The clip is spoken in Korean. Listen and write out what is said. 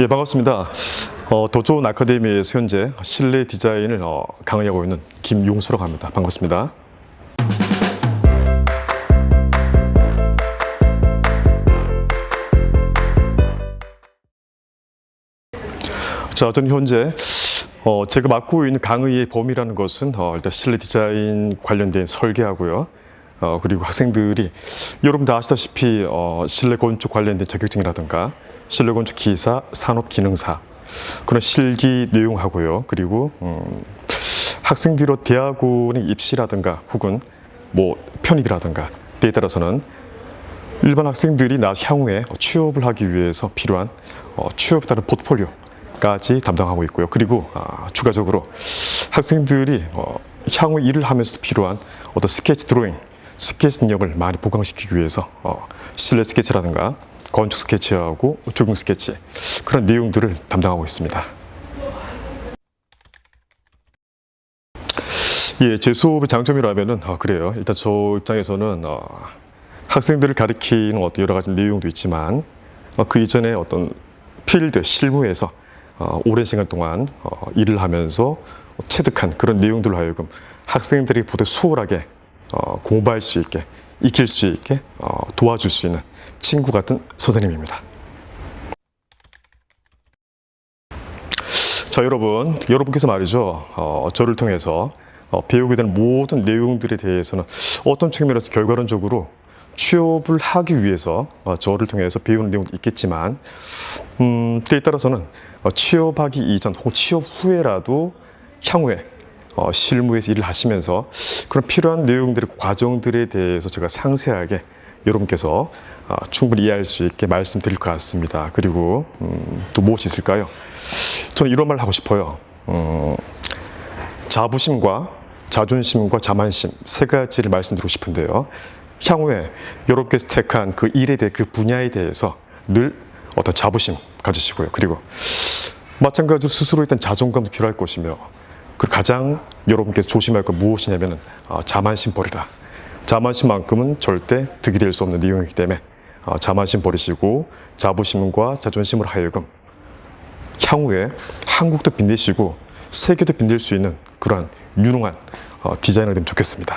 예, 반갑습니다. 어, 도좋은 아카데미에서 현재 실내 디자인을 어, 강의하고 있는 김용수로 갑니다. 반갑습니다. 자, 저는 현재 어, 제가 맡고 있는 강의의 범위라는 것은 어, 일단 실내 디자인 관련된 설계하고요. 어, 그리고 학생들이 여러분 다 아시다시피 어, 실내 건축 관련된 자격증이라든가 실내 건축 기사, 산업 기능사 그런 실기 내용하고요. 그리고 음, 학생들이 대학원의 입시라든가 혹은 뭐 편입이라든가 때에 따라서는 일반 학생들이 나 향후에 취업을 하기 위해서 필요한 어, 취업에 따른 포트폴리오까지 담당하고 있고요. 그리고 아, 추가적으로 학생들이 어, 향후 일을 하면서 필요한 어떤 스케치 드로잉, 스케치 능력을 많이 보강시키기 위해서 어, 실내 스케치라든가 건축 스케치하고 조경 스케치 그런 내용들을 담당하고 있습니다. 예, 제 수업의 장점이라면은 아, 그래요. 일단 저 입장에서는 어, 학생들을 가리키는 어떤 여러 가지 내용도 있지만 어, 그 이전에 어떤 필드 실무에서 어, 오랜 시간 동안 어, 일을 하면서 체득한 그런 내용들로 하여금 학생들이 보다 수월하게 어, 공부할 수 있게 익힐 수 있게 어, 도와줄 수 있는 친구 같은 선생님입니다. 자 여러분 여러분께서 말이죠 어, 저를 통해서 어, 배우게 되는 모든 내용들에 대해서는 어떤 측면에서 결과론적으로 취업을 하기 위해서 어, 저를 통해서 배우는 내용도 있겠지만 음, 때에 따라서는 어, 취업하기 이전 혹은 취업 후에라도 향후에 어, 실무에서 일을 하시면서 그런 필요한 내용들의 과정들에 대해서 제가 상세하게 여러분께서 어, 충분히 이해할 수 있게 말씀드릴 것 같습니다. 그리고 음, 또 무엇이 있을까요? 저는 이런 말 하고 싶어요. 음, 자부심과 자존심과 자만심 세 가지를 말씀드리고 싶은데요. 향후에 여러분께서 택한 그 일에 대해 그 분야에 대해서 늘 어떤 자부심 가지시고요. 그리고 마찬가지로 스스로 일단 자존감도 필요할 것이며 그 가장 여러분께서 조심할 건 무엇이냐면은 어, 자만심 버리라. 자만심만큼은 절대 득이 될 수 없는 내용이기 때문에 어, 자만심 버리시고 자부심과 자존심으로 하여금 향후에 한국도 빛내시고 세계도 빛낼 수 있는 그러한 유능한 어, 디자이너가 되면 좋겠습니다.